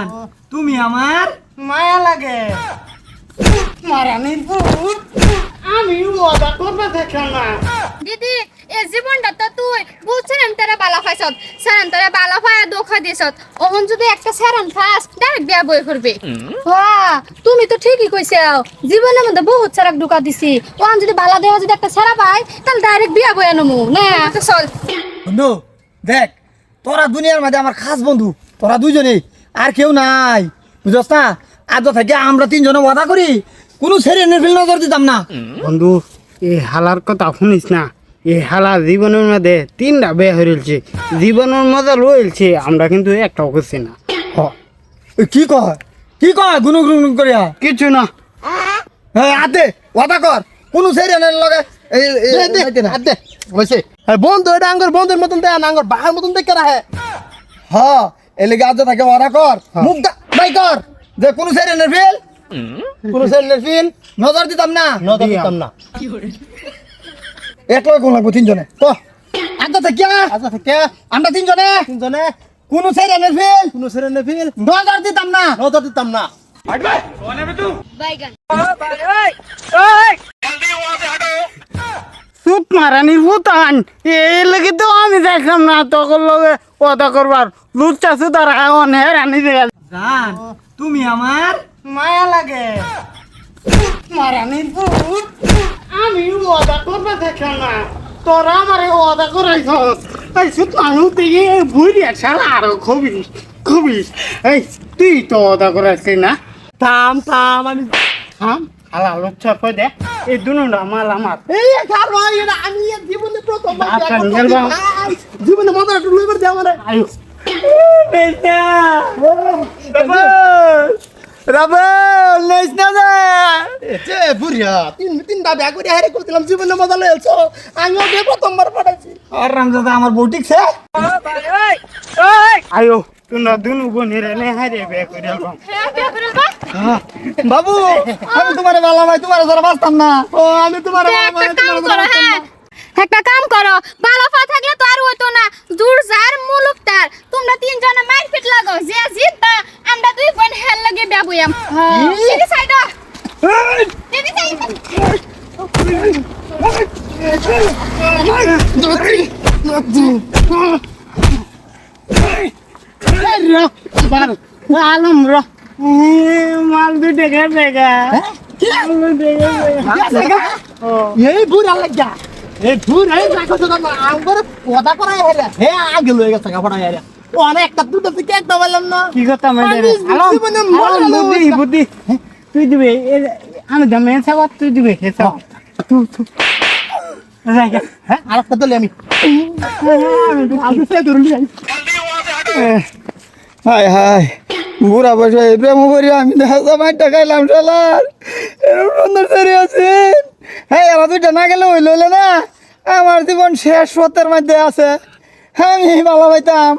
জান তুমি আমার মায়া লাগে। মারানির ভূত আমি করবে দেখে না। দিদি এ জীবনটা তো তুই বুঝছেন তারা বালা ফাইছত সারান তারা বালা ফায়া দোখা দিছত ওহন যদি একটা সারান ফাস ডাইরেক্ট বিয়া বই করবে। হ্যাঁ তুমি তো ঠিকই কইছাও জীবনের মধ্যে বহুত সারাক ঢুকা দিছি। ওহন যদি বালা দেওয়া যদি একটা সারা পাই তাহলে ডাইরেক্ট বিয়া বই আনমু। না তো চল। বন্ধু দেখ তোরা দুনিয়ার মধ্যে আমার খাস বন্ধু তোরা দুইজনেই। আর কেউ নাই। বুঝছ না? আজ থেকে আমরা তিনজনে ওয়াদা করি কোনো ছেড়ে নির্বিল নজর দিতাম না। বন্ধু এই হালার কথা শুনিস না? এই হালা জীবনের মধ্যে তিনটা বেয়া হয়েছে জীবনের মজা রয়েছে আমরা কিন্তু একটাও করছি না। হ। কি কয়? কি কয় গুনু গুনু করিয়া? কিছু না। হ্যাঁ আদে ওয়াদা কর। কোনো ছেড়ে নেন লগে। হয়েছে বন্ধু এটা আঙ্গর বন্ধুর মতন দেয় না আঙ্গর বাহার মতন দেখে রাখে হ। এলাকা আজ থেকে ওয়াদা কর। মুখ দা বাই কর। যে কোনো ছেড়ে নির্বিল কোনো ছেলের ফিল নজর দিতাম না। নজর দিতাম না। এক লগে কোন লাগবো? তিনজনে। ক। আজ থেকে আচ্ছা থেকে আমরা তিনজনে? তিনজনে। কোনো ছেড়ে নির্বিল কোনো ছেলের ফিল নজর দিতাম না। নজর দিতাম না। বাইগান চুপ মারানির ভূতান। এই লেগে তো আমি দেখলাম না তখন লগে ওদা করবার লুচ্চা সুতার এখন হে রানি দেখা জান তুমি আমার মায়া লাগে। মারানির ভূত। আমি ওদা করবে দেখে না তোরা আমারে ওদা করাইছ এই সুত মানুষ দিকে ভুইরি শালা আরও খবিস খবিস এই তুই তো ওদা করাইছিস না? থাম থাম আমি থাম হালা লুচ্চা কই দে। এই দুনুটা মাল আমার। এই কারও এটা আমি জীবনে প্রথম। জীবনে মজা একটু লইবার দে আমারে। আয়ো। আমার বউ ঠিকছে আয়ো দুনু বোনের হারে বে করে হ্যাঁ বাবু আমি তোমার ভালো ভাই তোমার যারা বাঁচতাম না ও আমি তোমার একটা কাম করো হ্যাঁ একটা কাম করো বালা ফা থাকলে তো আর হইতো না দূর যার মুলুক তার তোমরা তিনজনে মারপিট লাগাও যে জিতবা আমরা দুই বোন হেল লাগে বিয়া বইয়াম দিদি সাইড সাইড আলম র মাল দু টাকা টাকা এই বুড়া লাগা এই বুড়া এই দেখো তো আমার পদা করা হেরে। হে আগে লয়ে গেছে কাপড় হেরে অনেক একটা দুটো থেকে একটা বললাম না? কি কথা মানে বুদ্ধি বুদ্ধি। তুই দিবে এ- আমি দামে হেসাব তুই দিবে হেসাব তুই তুই হ্যাঁ আরেকটা দলে আমি। Hi hi. বুড়া বসে এই প্রেম করি, আমি দেখা মাইটা খাইলাম সালার এরকম সুন্দর সেরি আছেন হ্যাঁ এরা দুইটা না গেলে হইল হইল না। আমার জীবন শেষ পথের মধ্যে আছে। আমি ভালো পাইতাম।